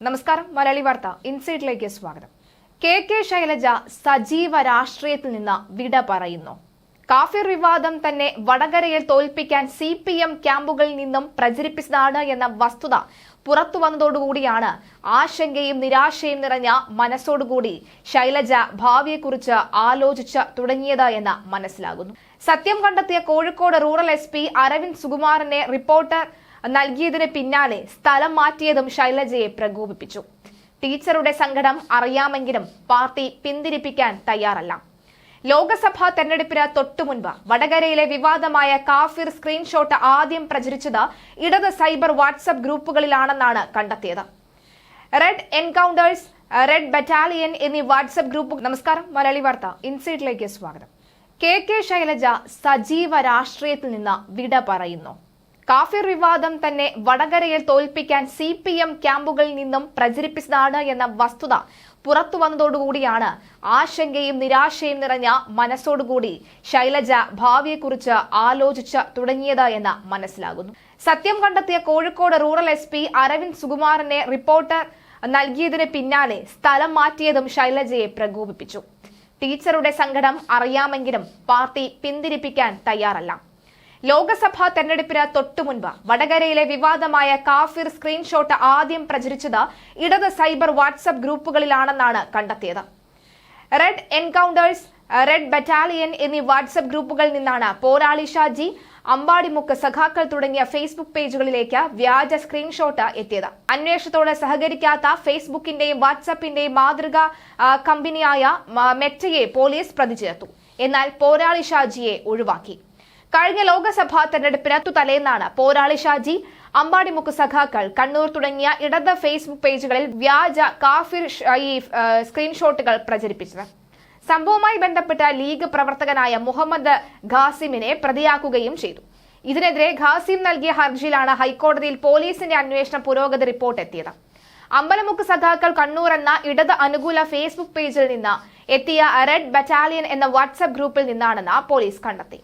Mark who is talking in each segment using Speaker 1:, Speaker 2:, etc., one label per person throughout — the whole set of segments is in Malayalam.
Speaker 1: നമസ്കാരം മലയാളി വാർത്ത ഇൻസൈറ്റിലേക്ക് സ്വാഗതം. കെ കെ ശൈലജ സജീവ രാഷ്ട്രീയത്തിൽ നിന്ന് വിട പറയുന്നു. കാഫിർ വിവാദം തന്നെ വടകരയിൽ തോൽപ്പിക്കാൻ സി പി എം ക്യാമ്പുകളിൽ നിന്നും പ്രചരിപ്പിച്ചതാണ് എന്ന വസ്തുത പുറത്തു വന്നതോടുകൂടിയാണ് ആശങ്കയും നിരാശയും നിറഞ്ഞ മനസ്സോടുകൂടി ശൈലജ ഭാവിയെക്കുറിച്ച് ആലോചിച്ച് തുടങ്ങിയത് എന്ന് മനസ്സിലാകുന്നു. സത്യം കണ്ടെത്തിയ Kozhikode rural S P Aravind സുകുമാരനെ reporter നൽകിയതിന് പിന്നാലെ സ്ഥലം മാറ്റിയതും ശൈലജയെ പ്രകോപിപ്പിച്ചു. ടീച്ചറുടെ സങ്കടം അറിയാമെങ്കിലും പാർട്ടി പിന്തിരിപ്പിക്കാൻ തയ്യാറല്ല. ലോക്സഭാ തെരഞ്ഞെടുപ്പിന് തൊട്ടുമുൻപ് വടകരയിലെ വിവാദമായ കാഫിർ സ്ക്രീൻഷോട്ട് ആദ്യം പ്രചരിച്ചത് ഇടത് സൈബർ വാട്സപ്പ് ഗ്രൂപ്പുകളിലാണെന്നാണ് കണ്ടെത്തിയത്. റെഡ് എൻകൗണ്ടേഴ്സ് റെഡ് ബറ്റാലിയൻ എന്നീ വാട്സപ്പ് ഗ്രൂപ്പ് നമസ്കാരം മലയാളി വാർത്ത. ഇൻസൈറ്റിലേക്ക് സ്വാഗതം. കെ കെ ശൈലജ സജീവ രാഷ്ട്രീയത്തിൽ നിന്ന് വിട പറയുന്നു. കാഫിർ വിവാദം തന്നെ വടകരയിൽ തോൽപ്പിക്കാൻ സി പി എം ക്യാമ്പുകളിൽ നിന്നും പ്രചരിപ്പിച്ചതാണ് എന്ന വസ്തുത പുറത്തു വന്നതോടുകൂടിയാണ് ആശങ്കയും നിരാശയും നിറഞ്ഞ മനസ്സോടുകൂടി ശൈലജ ഭാവിയെക്കുറിച്ച് ആലോചിച്ച് തുടങ്ങിയത് എന്ന് മനസ്സിലാകുന്നു. സത്യം കണ്ടെത്തിയ Kozhikode rural S P Aravind സുകുമാരനെ reporter നൽകിയതിന് പിന്നാലെ സ്ഥലം മാറ്റിയതും ശൈലജയെ പ്രകോപിപ്പിച്ചു. ടീച്ചറുടെ സങ്കടം അറിയാമെങ്കിലും പാർട്ടി പിന്തിരിപ്പിക്കാൻ തയ്യാറല്ല. ലോക്സഭാ തെരഞ്ഞെടുപ്പിന് തൊട്ടുമുൻപ് വടകരയിലെ വിവാദമായ കാഫിർ സ്ക്രീൻഷോട്ട് ആദ്യം പ്രചരിച്ചത് ഇടത് സൈബർ വാട്സപ്പ് ഗ്രൂപ്പുകളിലാണെന്നാണ് കണ്ടെത്തിയത്. റെഡ് എൻകൗണ്ടേഴ്സ് റെഡ് ബറ്റാലിയൻ എന്നീ വാട്സപ്പ് ഗ്രൂപ്പുകളിൽ നിന്നാണ് പോരാളി ഷാജി അമ്പാടിമുക്ക് സഖാക്കൾ തുടങ്ങിയ ഫേസ്ബുക്ക് പേജുകളിലേക്ക് വ്യാജ സ്ക്രീൻഷോട്ട് എത്തിയത്. അന്വേഷണത്തോട് സഹകരിക്കാത്ത ഫേസ്ബുക്കിന്റെയും വാട്സപ്പിന്റെയും മാതൃക കമ്പനിയായ മെറ്റയെ പോലീസ് പ്രതിചേർത്തു. എന്നാൽ പോരാളി ഷാജിയെ ഒഴിവാക്കി. കഴിഞ്ഞ ലോക്സഭാ തെരഞ്ഞെടുപ്പിന് തലേന്നാണ് പോരാളി ഷാജി അമ്പാടിമുക്ക് സഖാക്കൾ കണ്ണൂർ തുടങ്ങിയ ഇടത് ഫേസ്ബുക്ക് പേജുകളിൽ വ്യാജ കാഫിർ ഈ സ്ക്രീൻഷോട്ടുകൾ പ്രചരിപ്പിച്ചത്. സംഭവവുമായി ബന്ധപ്പെട്ട ലീഗ് പ്രവർത്തകനായ മുഹമ്മദ് ഖാസിമിനെ പ്രതിയാക്കുകയും ചെയ്തു. ഇതിനെതിരെ ഖാസിം നൽകിയ ഹർജിയിലാണ് ഹൈക്കോടതിയിൽ പോലീസിന്റെ അന്വേഷണ പുരോഗതി റിപ്പോർട്ട് എത്തിയത്. അമ്പലമുക്ക് സഖാക്കൾ കണ്ണൂർ എന്ന ഇടത് അനുകൂല ഫേസ്ബുക്ക് പേജിൽ നിന്ന് എത്തിയ റെഡ് ബറ്റാലിയൻ എന്ന വാട്സ്ആപ്പ് ഗ്രൂപ്പിൽ നിന്നാണെന്ന് പോലീസ് കണ്ടെത്തി.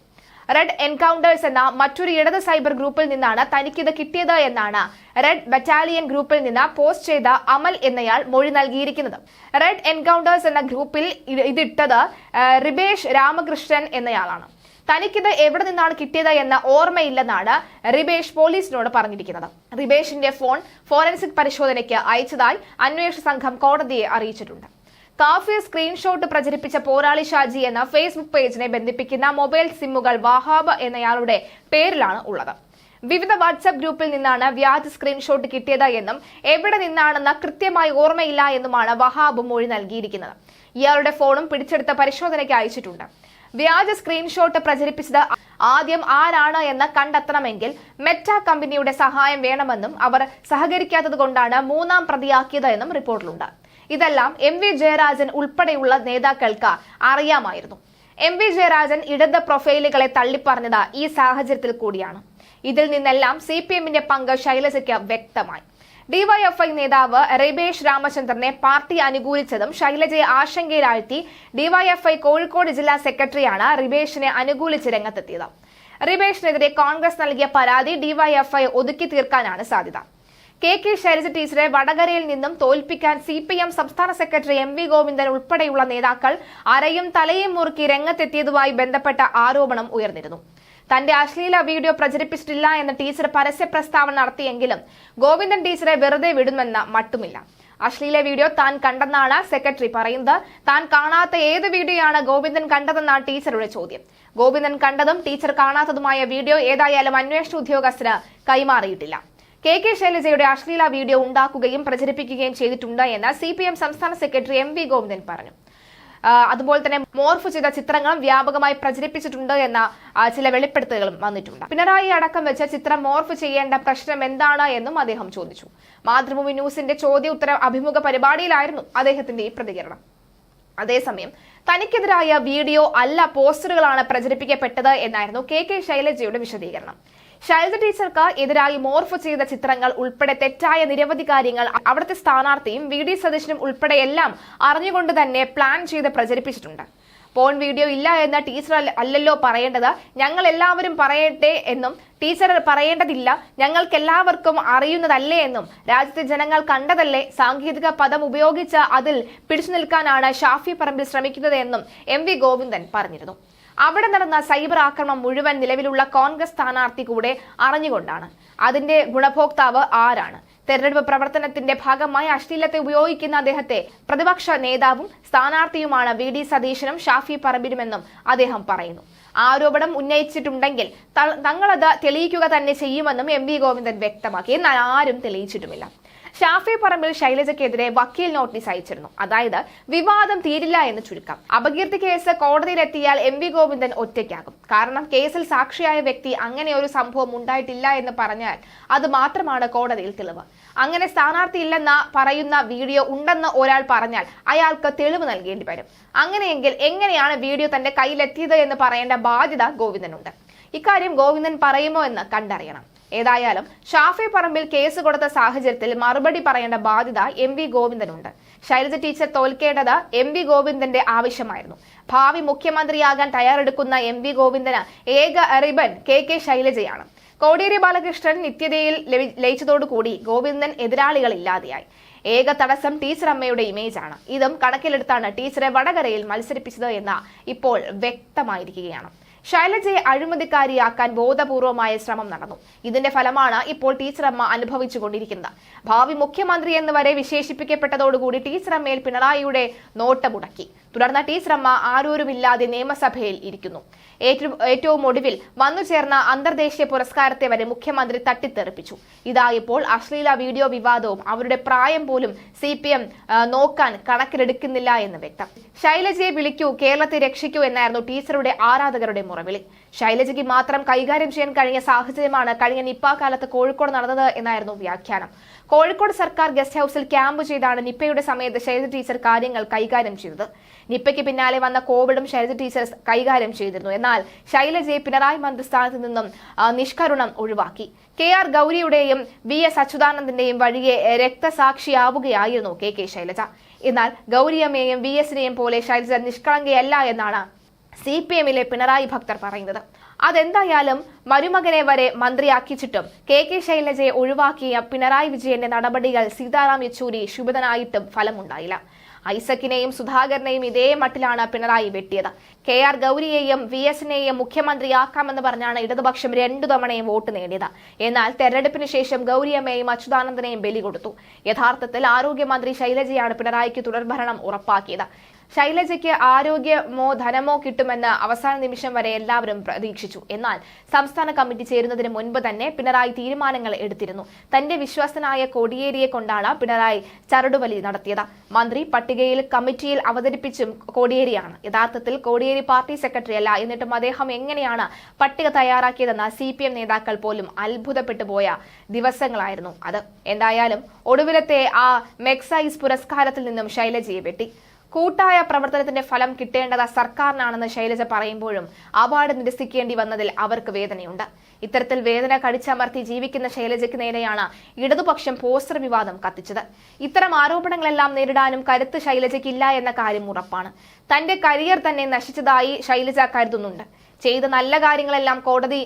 Speaker 1: റെഡ് എൻകൗണ്ടേഴ്സ് എന്ന മറ്റൊരു ഇടത് സൈബർ ഗ്രൂപ്പിൽ നിന്നാണ് തനിക്കിത് കിട്ടിയത് എന്നാണ് റെഡ് ബറ്റാലിയൻ ഗ്രൂപ്പിൽ നിന്ന് പോസ്റ്റ് ചെയ്ത അമൽ എന്നയാൾ മൊഴി നൽകിയിരിക്കുന്നത്. റെഡ് എൻകൗണ്ടേഴ്സ് എന്ന ഗ്രൂപ്പിൽ ഇത് ഇതിട്ടത് റിബേഷ് രാമകൃഷ്ണൻ എന്നയാളാണ്. തനിക്കിത് എവിടെ നിന്നാണ് കിട്ടിയത് എന്ന ഓർമ്മയില്ലെന്നാണ് റിബേഷ് പോലീസിനോട് പറഞ്ഞിരിക്കുന്നത്. റിബേഷിന്റെ ഫോൺ ഫോറൻസിക് പരിശോധനയ്ക്ക് അയച്ചതായി അന്വേഷണ സംഘം കോടതിയെ അറിയിച്ചിട്ടുണ്ട്. കാഫിർ സ്ക്രീൻഷോട്ട് പ്രചരിപ്പിച്ച പോരാളി ഷാജി എന്ന ഫേസ്ബുക്ക് പേജിനെ ബന്ധിപ്പിക്കുന്ന മൊബൈൽ സിമ്മുകൾ വഹാബ് എന്നയാളുടെ പേരിലാണ് ഉള്ളത്. വിവിധ വാട്സ്ആപ്പ് ഗ്രൂപ്പിൽ നിന്നാണ് വ്യാജ സ്ക്രീൻഷോട്ട് കിട്ടിയത് എന്നും എവിടെ നിന്നാണെന്ന് കൃത്യമായി ഓർമ്മയില്ല എന്നുമാണ് വഹാബ് മൊഴി നൽകിയിരിക്കുന്നത്. ഇയാളുടെ ഫോണും പിടിച്ചെടുത്ത പരിശോധനയ്ക്ക് അയച്ചിട്ടുണ്ട്. വ്യാജ സ്ക്രീൻഷോട്ട് പ്രചരിപ്പിച്ചത് ആദ്യം ആരാണ് എന്ന് കണ്ടെത്തണമെങ്കിൽ മെറ്റ കമ്പനിയുടെ സഹായം വേണമെന്നും അവർ സഹകരിക്കാത്തത് കൊണ്ടാണ് മൂന്നാം പ്രതിയാക്കിയത് എന്നും റിപ്പോർട്ടിലുണ്ട്. ഇതെല്ലാം എം വി ജയരാജൻ ഉൾപ്പെടെയുള്ള നേതാക്കൾക്ക് അറിയാമായിരുന്നു. എം വി ജയരാജൻ ഇടത് പ്രൊഫൈലുകളെ തള്ളിപ്പറഞ്ഞത് ഈ സാഹചര്യത്തിൽ കൂടിയാണ്. ഇതിൽ നിന്നെല്ലാം സി പി എമ്മിന്റെ പങ്ക് ശൈലജയ്ക്ക് വ്യക്തമായി. ഡിവൈഎഫ്ഐ നേതാവ് റിബേഷ് രാമചന്ദ്രനെ പാർട്ടി അനുകൂലിച്ചതും ശൈലജയെ ആശങ്കയിലാഴ്ത്തി ഡിവൈഎഫ്ഐ കോഴിക്കോട് ജില്ലാ സെക്രട്ടറിയാണ് റിബേഷിനെ അനുകൂലിച്ച് രംഗത്തെത്തിയത്. റിബേഷിനെതിരെ കോൺഗ്രസ് നൽകിയ പരാതി ഡിവൈഎഫ്ഐ ഒതുക്കി തീർക്കാനാണ് സാധ്യത. കെ കെ ശൈലജ ടീച്ചറെ വടകരയിൽ നിന്നും തോൽപ്പിക്കാൻ സി പി എം സംസ്ഥാന സെക്രട്ടറി എം വി ഗോവിന്ദൻ ഉൾപ്പെടെയുള്ള നേതാക്കൾ അരയും തലയും മുറുക്കി രംഗത്തെത്തിയതുമായി ബന്ധപ്പെട്ട ആരോപണം ഉയർന്നിരുന്നു. തന്റെ അശ്ലീല വീഡിയോ പ്രചരിപ്പിച്ചിട്ടില്ല എന്ന ടീച്ചർ പരസ്യ പ്രസ്താവന നടത്തിയെങ്കിലും ഗോവിന്ദൻ ടീച്ചറെ വെറുതെ വിടുമെന്ന മട്ടുമില്ല. അശ്ലീല വീഡിയോ താൻ കണ്ടെന്നാണ് സെക്രട്ടറി പറയുന്നത്. താൻ കാണാത്ത ഏത് വീഡിയോയാണ് ഗോവിന്ദൻ കണ്ടതെന്നാണ് ടീച്ചറുടെ ചോദ്യം. ഗോവിന്ദൻ കണ്ടതും ടീച്ചർ കാണാത്തതുമായ വീഡിയോ ഏതായാലും അന്വേഷണ ഉദ്യോഗസ്ഥന് കൈമാറിയിട്ടില്ല. കെ കെ ശൈലജയുടെ അശ്ലീല വീഡിയോ ഉണ്ടാക്കുകയും പ്രചരിപ്പിക്കുകയും ചെയ്തിട്ടുണ്ട് എന്ന് സി സംസ്ഥാന സെക്രട്ടറി എം വി ഗോവിന്ദൻ പറഞ്ഞു. അതുപോലെ തന്നെ മോർഫ് ചെയ്ത ചിത്രങ്ങളും വ്യാപകമായി പ്രചരിപ്പിച്ചിട്ടുണ്ട് എന്ന ചില വെളിപ്പെടുത്തലുകളും വന്നിട്ടുണ്ട്. പിണറായി അടക്കം വെച്ച ചിത്രം മോർഫ് ചെയ്യേണ്ട പ്രശ്നം എന്താണ് എന്നും അദ്ദേഹം ചോദിച്ചു. മാതൃഭൂമി ന്യൂസിന്റെ ചോദ്യ ഉത്തര അഭിമുഖ പരിപാടിയിലായിരുന്നു അദ്ദേഹത്തിന്റെ ഈ പ്രതികരണം. അതേസമയം തനിക്കെതിരായ വീഡിയോ അല്ല പോസ്റ്ററുകളാണ് പ്രചരിപ്പിക്കപ്പെട്ടത് എന്നായിരുന്നു കെ കെ ശൈലജയുടെ വിശദീകരണം. ശൈലജ ടീച്ചർക്ക് എതിരായി മോർഫ് ചെയ്ത ചിത്രങ്ങൾ ഉൾപ്പെടെ തെറ്റായ നിരവധി കാര്യങ്ങൾ അവിടുത്തെ സ്ഥാനാർത്ഥിയും വി ഡി സതീശനും ഉൾപ്പെടെ എല്ലാം അറിഞ്ഞുകൊണ്ട് തന്നെ പ്ലാൻ ചെയ്ത് പ്രചരിപ്പിച്ചിട്ടുണ്ട്. പോൺ വീഡിയോ ഇല്ല എന്ന ടീച്ചർ അല്ലല്ലോ പറയേണ്ടത്. ഞങ്ങൾ എല്ലാവരും പറയട്ടെ എന്നും ടീച്ചർ പറയേണ്ടതില്ല. ഞങ്ങൾക്ക് എല്ലാവർക്കും അറിയുന്നതല്ലേ എന്നും രാജ്യത്തെ ജനങ്ങൾ കണ്ടതല്ലേ? സാങ്കേതിക പദം ഉപയോഗിച്ച് അതിൽ പിടിച്ചു നിൽക്കാനാണ് ഷാഫി പറമ്പിൽ ശ്രമിക്കുന്നത് എന്നും എം വി ഗോവിന്ദൻ പറഞ്ഞിരുന്നു. അവിടെ നടന്ന സൈബർ ആക്രമണം മുഴുവൻ നിലവിലുള്ള കോൺഗ്രസ് സ്ഥാനാർത്ഥി കൂടെ അറിഞ്ഞുകൊണ്ടാണ്. അതിന്റെ ഗുണഭോക്താവ് ആരാണ്? തെരഞ്ഞെടുപ്പ് പ്രവർത്തനത്തിന്റെ ഭാഗമായി അശ്ലീലത്തെ ഉപയോഗിക്കുന്ന അദ്ദേഹത്തെ പ്രതിപക്ഷ നേതാവും സ്ഥാനാർത്ഥിയുമാണ് വി ഡി സതീശനും ഷാഫി പറമ്പിലുമെന്നും അദ്ദേഹം പറയുന്നു. ആരോപണം ഉന്നയിച്ചിട്ടുണ്ടെങ്കിൽ തങ്ങളത് തെളിയിക്കുക തന്നെ ചെയ്യുമെന്നും എം വി ഗോവിന്ദൻ വ്യക്തമാക്കി. എന്നാൽ ആരും തെളിയിച്ചിട്ടുമില്ല. ഷാഫി പറമ്പിൽ ശൈലജയ്ക്കെതിരെ വക്കീൽ നോട്ടീസ് അയച്ചിരുന്നു. അതായത് വിവാദം തീരില്ല എന്ന് ചുരുക്കം. അപകീർത്തി കേസ് കോടതിയിലെത്തിയാൽ എം വി ഗോവിന്ദൻ ഒറ്റയ്ക്കാകും. കാരണം കേസിൽ സാക്ഷിയായ വ്യക്തി അങ്ങനെ ഒരു സംഭവം ഉണ്ടായിട്ടില്ല എന്ന് പറഞ്ഞാൽ അത് മാത്രമാണ് കോടതിയിൽ തെളിവ്. അങ്ങനെ സ്ഥാനാർത്ഥി ഇല്ലെന്ന പറയുന്ന വീഡിയോ ഉണ്ടെന്ന് ഒരാൾ പറഞ്ഞാൽ അയാൾക്ക് തെളിവ് നൽകേണ്ടി വരും. അങ്ങനെയെങ്കിൽ എങ്ങനെയാണ് വീഡിയോ തന്റെ കയ്യിലെത്തിയത് എന്ന് പറയേണ്ട ബാധ്യത ഗോവിന്ദനുണ്ട്. ഇക്കാര്യം ഗോവിന്ദൻ പറയുമോ എന്ന് കണ്ടറിയണം. ഏതായാലും ഷാഫി പറമ്പിൽ കേസ് കൊടുത്ത സാഹചര്യത്തിൽ മറുപടി പറയേണ്ട ബാധ്യത എം വി ഗോവിന്ദനുണ്ട്. ശൈലജ ടീച്ചർ തോൽക്കേണ്ടത് എം വി ഗോവിന്ദന്റെ ആവശ്യമായിരുന്നു. ഭാവി മുഖ്യമന്ത്രിയാകാൻ തയ്യാറെടുക്കുന്ന എം വി ഗോവിന്ദന് ഏക റിബൻ കെ കെ ശൈലജയാണ്. കോടിയേരി ബാലകൃഷ്ണൻ നിത്യതയിൽ ലയിച്ചതോടുകൂടി ഗോവിന്ദൻ എതിരാളികൾ ഇല്ലാതെയായി ഏക തടസ്സം ടീച്ചർ അമ്മയുടെ ഇമേജാണ് ഇതും കണക്കിലെടുത്താണ് ടീച്ചറെ വടകരയിൽ മത്സരിപ്പിച്ചത് എന്ന് ഇപ്പോൾ വ്യക്തമായിരിക്കുകയാണ്. ശൈലജയെ അഴിമതിക്കാരിയാക്കാൻ ബോധപൂർവമായ ശ്രമം നടന്നു. ഇതിന്റെ ഫലമാണ് ഇപ്പോൾ ടീച്ചറമ്മ അനുഭവിച്ചുകൊണ്ടിരിക്കുന്നത്. ഭാവി മുഖ്യമന്ത്രി എന്ന് വരെ വിശേഷിപ്പിക്കപ്പെട്ടതോടുകൂടി ടീച്ചറമ്മയിൽ പിണറായിയുടെ നോട്ടമുടക്കി തുടർന്ന് ടി ശ്രമ ആരോരുമില്ലാതെ നിയമസഭയിൽ ഇരിക്കുന്നു. ഏറ്റവും ഒടുവിൽ വന്നു ചേർന്ന അന്തർദേശീയ പുരസ്കാരത്തെ വരെ മുഖ്യമന്ത്രി തട്ടിത്തെറിപ്പിച്ചു. ഇതാ ഇപ്പോൾ അശ്ലീല വീഡിയോ വിവാദവും അവരുടെ പ്രായം പോലും സി പി എം നോക്കാൻ കണക്കിലെടുക്കുന്നില്ല എന്ന് വ്യക്തം. ശൈലജയെ വിളിക്കൂ കേരളത്തെ രക്ഷിക്കൂ എന്നായിരുന്നു ടീച്ചറുടെ ആരാധകരുടെ മുറവിളി. ശൈലജയ്ക്ക് മാത്രം കൈകാര്യം ചെയ്യാൻ കഴിഞ്ഞ സാഹചര്യമാണ് കഴിഞ്ഞ നിപ്പ കാലത്ത് കോഴിക്കോട് നടന്നത് എന്നായിരുന്നു വ്യാഖ്യാനം. കോഴിക്കോട് സർക്കാർ ഗസ്റ്റ് ഹൌസിൽ ക്യാമ്പ് ചെയ്താണ് നിപ്പയുടെ സമയത്ത് ശൈലജ ടീച്ചർ കാര്യങ്ങൾ കൈകാര്യം ചെയ്തത്. നിപ്പയ്ക്ക് പിന്നാലെ വന്ന കോവിഡും ശൈലജ ടീച്ചർ കൈകാര്യം ചെയ്തിരുന്നു. എന്നാൽ ശൈലജയെ പിണറായി മന്ത്രിസ്ഥാനത്ത് നിന്നും നിഷ്കരുണം ഒഴിവാക്കി. കെ ആർ ഗൗരിയുടെയും വി എസ് അച്യുതാനന്ദന്റെയും വഴിയെ രക്തസാക്ഷിയാവുകയായിരുന്നു കെ കെ ശൈലജ. എന്നാൽ ഗൗരിയമ്മയെയും വി എസിനെയും പോലെ ശൈലജ നിഷ്കളങ്കയല്ല എന്നാണ് സി പി എമ്മിലെ പിണറായി ഭക്തർ പറയുന്നത്. അതെന്തായാലും മരുമകനെ വരെ മന്ത്രിയാക്കിച്ചിട്ടും കെ കെ ശൈലജയെ ഒഴിവാക്കിയ പിണറായി വിജയന്റെ നടപടികൾ സീതാറാം യെച്ചൂരി ശുഭിതനായിട്ടും ഫലമുണ്ടായില്ല. ഐസക്കിനെയും സുധാകരനെയും ഇതേ മട്ടിലാണ് പിണറായി വെട്ടിയത്. കെ ആർ ഗൗരിയെയും വി എസിനെയും മുഖ്യമന്ത്രിയാക്കാമെന്ന് പറഞ്ഞാണ് ഇടതുപക്ഷം രണ്ടു തവണയും വോട്ട് നേടിയത്. എന്നാൽ തെരഞ്ഞെടുപ്പിന് ശേഷം ഗൗരിയമ്മയും അച്യുതാനന്ദനെയും ബലി കൊടുത്തു. യഥാർത്ഥത്തിൽ ആരോഗ്യമന്ത്രി ശൈലജയാണ് പിണറായിക്ക് തുടർഭരണം ഉറപ്പാക്കിയത്. ശൈലജയ്ക്ക് ആരോഗ്യമോ ധനമോ കിട്ടുമെന്ന് അവസാന നിമിഷം വരെ എല്ലാവരും പ്രതീക്ഷിച്ചു. എന്നാൽ സംസ്ഥാന കമ്മിറ്റി ചേരുന്നതിന് മുൻപ് തന്നെ പിണറായി തീരുമാനങ്ങൾ എടുത്തിരുന്നു. തന്റെ വിശ്വാസനായ കോടിയേരിയെ കൊണ്ടാണ് പിണറായി ചരടുവലി നടത്തിയത്. മന്ത്രി പട്ടികയിൽ കമ്മിറ്റിയിൽ അവതരിപ്പിച്ചും കോടിയേരിയാണ്. യഥാർത്ഥത്തിൽ കോടിയേരി പാർട്ടി സെക്രട്ടറി അല്ല. എന്നിട്ടും അദ്ദേഹം എങ്ങനെയാണ് പട്ടിക തയ്യാറാക്കിയതെന്ന് സി പി എം നേതാക്കൾ പോലും അത്ഭുതപ്പെട്ടു പോയ ദിവസങ്ങളായിരുന്നു അത്. എന്തായാലും ഒടുവിലത്തെ ആ മെക്സൈസ് പുരസ്കാരത്തിൽ നിന്നും ശൈലജയെ വെട്ടി. കൂട്ടായ പ്രവർത്തനത്തിന്റെ ഫലം കിട്ടേണ്ടത് സർക്കാരിനാണെന്ന് ശൈലജ പറയുമ്പോഴും അവാർഡ് നിരസിക്കേണ്ടി വന്നതിൽ അവർക്ക് വേദനയുണ്ട്. ഇത്തരത്തിൽ വേദന കടിച്ചമർത്തി ജീവിക്കുന്ന ശൈലജയ്ക്ക് നേരെയാണ് ഇടതുപക്ഷം പോസ്റ്റർ വിവാദം കത്തിച്ചത്. ഇത്തരം ആരോപണങ്ങളെല്ലാം നേരിടാനും കരുത്ത് ശൈലജയ്ക്കില്ല എന്ന കാര്യം ഉറപ്പാണ്. തന്റെ കരിയർ തന്നെ നശിച്ചതായി ശൈലജ കരുതുന്നുണ്ട്. ചെയ്ത നല്ല കാര്യങ്ങളെല്ലാം കോടതി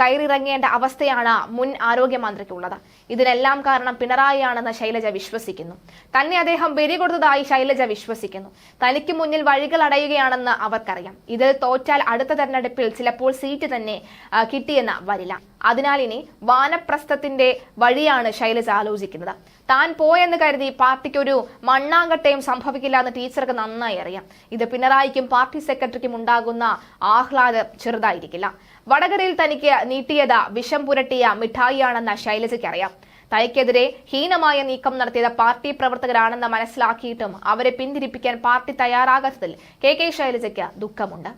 Speaker 1: കയറിറങ്ങേണ്ട അവസ്ഥയാണ് മുൻ ആരോഗ്യമന്ത്രിക്കുള്ളത്. ഇതിനെല്ലാം കാരണം പിണറായിയാണെന്ന് ശൈലജ വിശ്വസിക്കുന്നു. തന്നെ അദ്ദേഹം ബലി കൊടുത്തതായി ശൈലജ വിശ്വസിക്കുന്നു. തനിക്ക് മുന്നിൽ വഴികൾ അടയുകയാണെന്ന് അവർക്കറിയാം. ഇതിൽ തോറ്റാൽ അടുത്ത തെരഞ്ഞെടുപ്പിൽ ചിലപ്പോൾ സീറ്റ് തന്നെ കിട്ടിയെന്ന് വരില്ല. അതിനാൽ ഇനി വാനപ്രസ്ഥത്തിന്റെ വഴിയാണ് ശൈലജ ആലോചിക്കുന്നത്. താൻ പോയെന്ന് കരുതി പാർട്ടിക്ക് ഒരു മണ്ണാങ്കട്ടയും സംഭവിക്കില്ല എന്ന് ടീച്ചർക്ക് നന്നായി അറിയാം. ഇത് പിണറായിക്കും പാർട്ടി സെക്രട്ടറിക്കും ഉണ്ടാകുന്ന ആഹ്ലാദം ചെറുതായിരിക്കില്ല. വടകരയിൽ തനിക്ക് നീട്ടിയത് വിഷം പുരട്ടിയ മിഠായിയാണെന്ന് ശൈലജയ്ക്ക് അറിയാം. തനിക്കെതിരെ ഹീനമായ നീക്കം നടത്തിയത് പാർട്ടി പ്രവർത്തകരാണെന്ന് മനസ്സിലാക്കിയിട്ടും അവരെ പിന്തിരിപ്പിക്കാൻ പാർട്ടി തയ്യാറാകാത്തതിൽ കെ കെ ശൈലജയ്ക്ക് ദുഃഖമുണ്ട്.